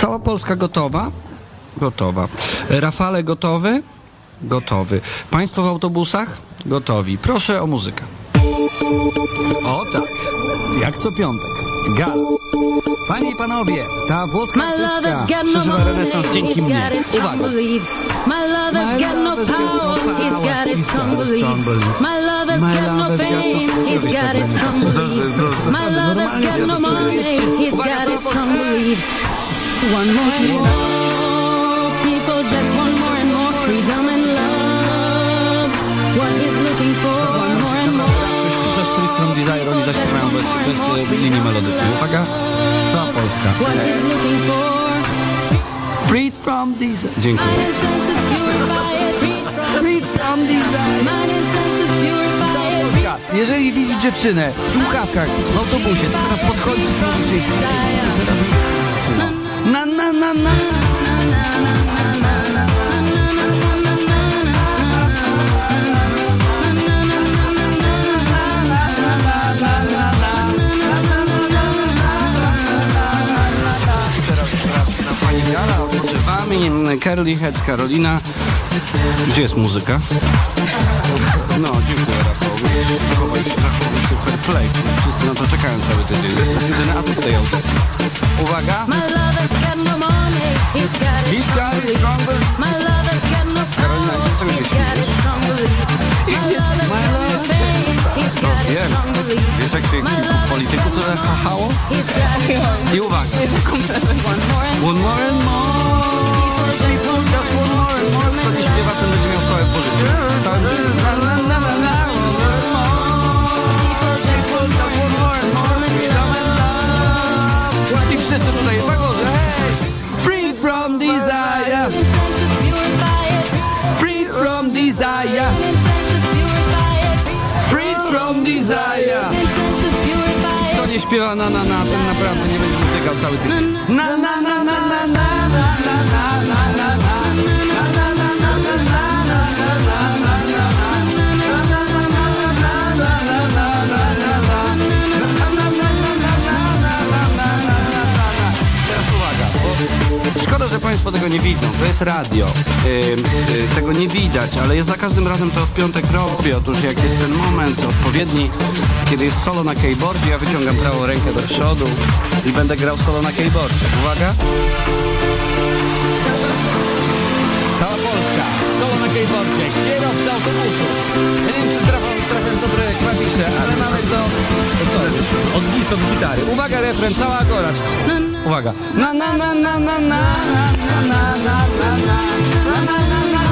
Cała Polska gotowa? Gotowa. Rafale gotowy? Gotowy. Państwo w autobusach? Gotowi. Proszę o muzykę. O tak, jak co piątek. Gal. Panie i panowie, ta włoska artystka no przeżywa renesans dzięki mnie. Uwaga. My lover's My got no lover's got no power, he's power, got his strong beliefs. My lover's got no no fame, he's got his no strong beliefs. My lover's got no money, he's got his strong beliefs. One more and more, people just want more and more freedom and love. What he's looking for, one more and more. Street from Desire, oni zaśpiewają bez, bez e, linii melodycznej. Uwaga, cała Polska. What he's looking for. Freed from Desire. Dziękuję. Mind and senses purified, freed from Freed from Desire. Mind and senses purified. Jeżeli widzisz dziewczynę w słuchawkach w autobusie, to teraz podchodzisz i mówisz na na na na na pani Gala, odpoczywamy, Curly Heads, Karolina. Gdzie jest muzyka? No, dziękuję Rafałowi. Chowaj play. Wszyscy na to czekają cały tydzień. To jest jedyny atut tej audycji. Uwaga! He's got it stronger. Karolina, dlaczego się śmiejesz? My love to wiem. Wiesz jak się polityku co zachachało? I uwaga. Free from desire. Free from desire. Kto nie śpiewa na na na, ten naprawdę nie będzie dotykał cały tydzień. Na na na na nie widzą. To jest radio. Y, tego nie widać, ale jest za każdym razem to w piątek robię. Otóż jak jest ten moment odpowiedni, kiedy jest solo na keyboardzie, ja wyciągam prawą rękę do przodu i będę grał solo na keyboardzie. Uwaga. Cała Polska, solo na keyboardzie, kierowca autobusu. Ja nie wiem, czy trafiam, trafiam dobre klawisze, ale mamy gotowe. Od od gitary. Uwaga, refren, cała goracz. Uwaga. Na na na na na na na na na na na na na na